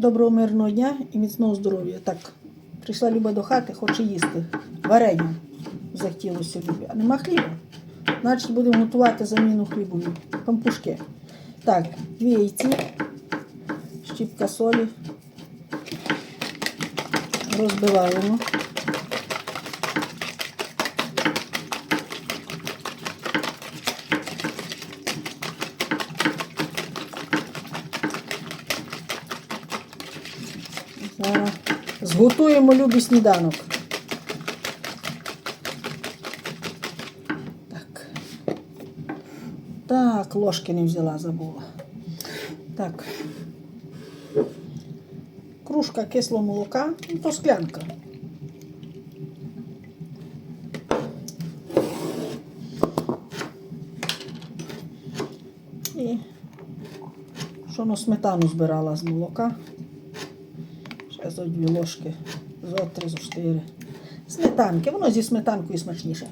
Доброго мирного дня і міцного здоров'я. Так, прийшла Люба до хати, хоче їсти. Варення захотілося Любі. А нема хліба. Значить, будемо готувати заміну хлібові. Пампушки. Так, дві яйці, щіпка солі. Розбиваємо. Зготуємо любий сніданок. Так. Так, ложки не взяла, забула. Так. Кружка кислого молока, ну, то склянка. І що ну, сметану збирала з молока. Зо дві ложки, зо три, зо чотири. Сметанки, воно зі сметанкою смачніше.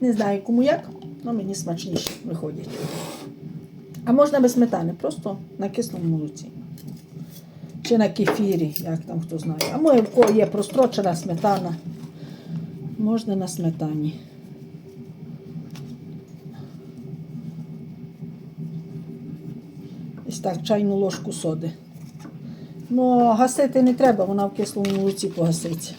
Не знаю кому як, але мені смачніше виходять. А можна без сметани, просто на кислому молоці. Чи на кефірі, як там хто знає. А моє в є прострочена сметана. Можна на сметані. Ось так, чайну ложку соди. Ну, гасити не треба, вона в кислому молоці погаситься.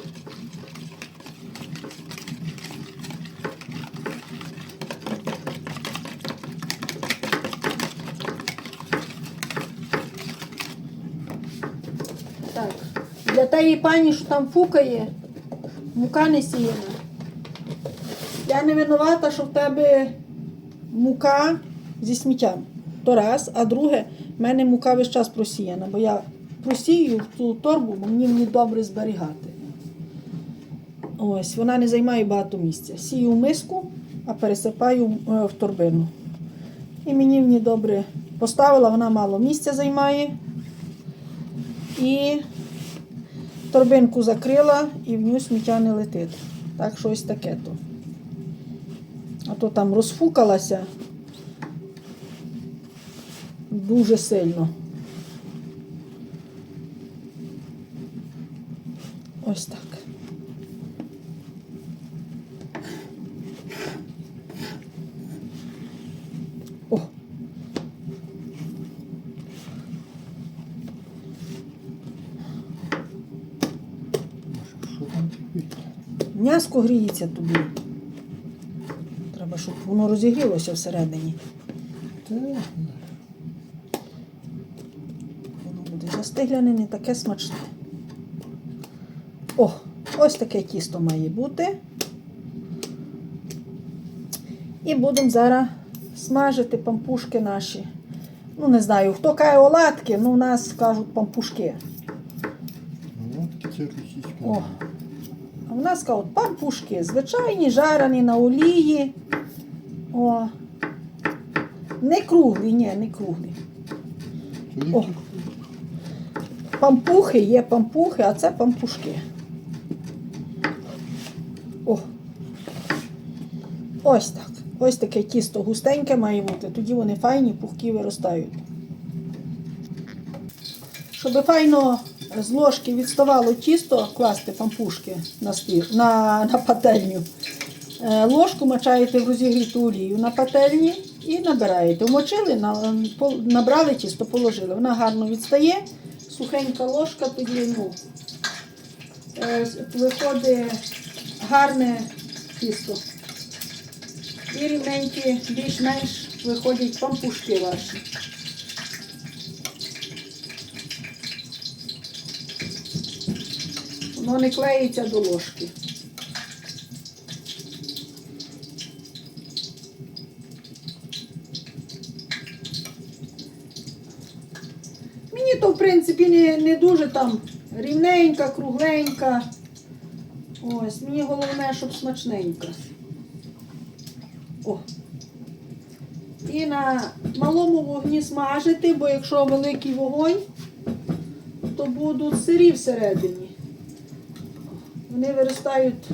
Так, для тієї пані, що там фукає, мука не сіяна. Я не винувата, що в тебе мука зі сміттям. То раз, а друге, в мене мука весь час просіяна, бо я просію в ту торбу, бо мені мені добре зберігати. Ось, вона не займає багато місця. Сію в миску, а пересипаю е, в торбину. І мені ній добре поставила, вона мало місця займає. І торбинку закрила і в нього сміття не летить. Так що ось таке то. А то там розфукалася дуже сильно. Ось так. О. М'яско гріється тобі. Треба, щоб воно розігрілося всередині. Та, Воно буде застигляне, не таке смачне. О, ось таке тісто має бути. І будемо зараз смажити пампушки наші. Ну, не знаю, хто каже оладки, ну у нас кажуть пампушки. це. О. А в нас кажуть пампушки, звичайні, жарені на олії. О. Не круглі, ні, не круглі. О. Пампухи є пампухи, а це пампушки. Ось так. Ось таке тісто густеньке має бути, тоді вони файні, пухкі виростають. Щоб файно з ложки відставало тісто, класти пампушки на, стіл, на, на пательню. Е, Ложку мачаєте в розігріту олію на пательні і набираєте. Вмочили, набрали тісто, положили. Вона гарно відстає, сухенька ложка тоді ну, е, виходить гарне тісто. І рівненькі, більш-менш виходять пампушки ваші. Воно не клеїться до ложки. Мені то, в принципі, не, не дуже там рівненька, кругленька. Ось, мені головне, щоб смачненька. О. І на малому вогні смажити, бо якщо великий вогонь, то будуть сирі всередині. Вони виростають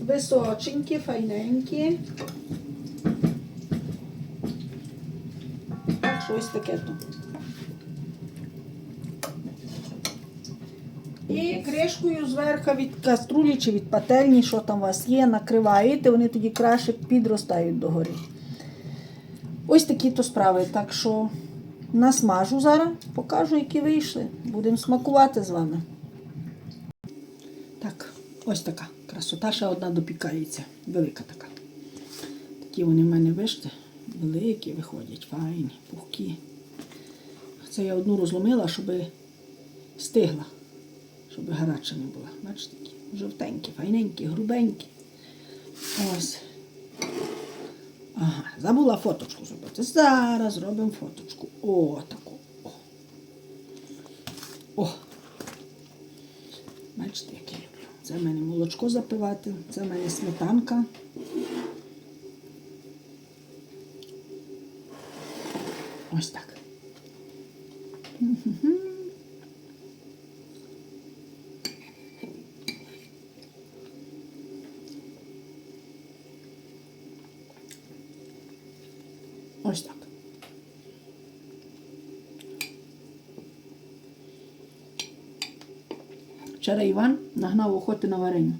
височенькі, файненькі. Щось таке тут. І кришкою зверху від каструлі чи від пательні, що там у вас є, накриваєте, вони тоді краще підростають догори. Ось такі то справи. Так що насмажу зараз, покажу, які вийшли. Будемо смакувати з вами. Так, ось така красота, ще одна допікається. Велика така. Такі вони в мене вишли, великі виходять, файні, пухкі. Це я одну розломила, щоб стигла, щоб гаряча не була. Бачите, такі жовтенькі, файненькі, грубенькі. Ось. Ага, забула фоточку зробити. Зараз зробимо фоточку. О, таку. О. О. Бачите, як я люблю. Це в мене молочко запивати, це в мене сметанка. Ось так. Ось так. Вчора Іван нагнав охоти на варення.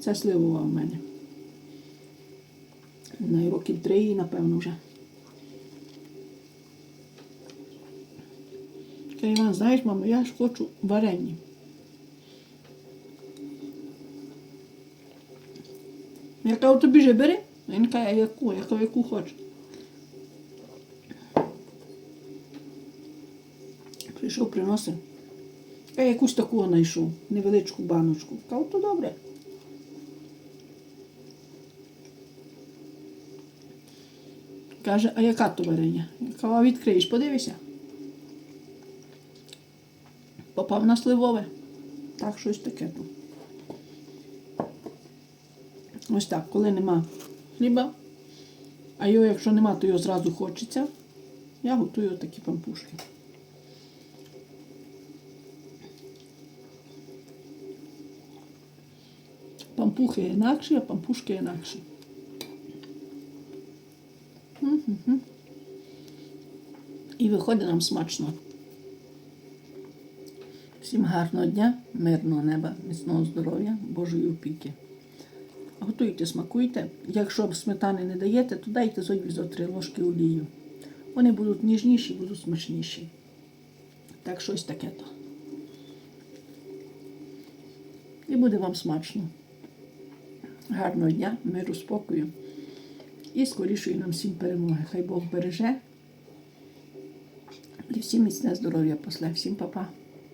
Це сливова в мене. На років три, напевно, вже. Каже, Іван, знаєш, мамо, я ж хочу варення. Я кажу, тобі же бери. Він каже, яку, я кажу, яку хочу. Прийшов, приносив. Я якусь таку знайшов, невеличку баночку. Кажу, то добре. Каже, а яка то варення? Я кажу, а відкриєш, подивися. Попав на сливове. Так, щось таке. Ось так, коли нема хліба, а його, якщо нема, то його зразу хочеться, я готую такі пампушки. Пампухи інакші, а пампушки інакші. І виходить нам смачно. Всім гарного дня, мирного неба, міцного здоров'я, Божої опіки. Готуйте, смакуйте. Якщо сметани не даєте, то дайте зодві зо три ложки олію. Вони будуть ніжніші, будуть смачніші. Так щось таке то. І буде вам смачно. Гарного дня, миру, спокою і скорішої нам всім перемоги. Хай Бог береже. І всім міцне здоров'я после. Всім па-па.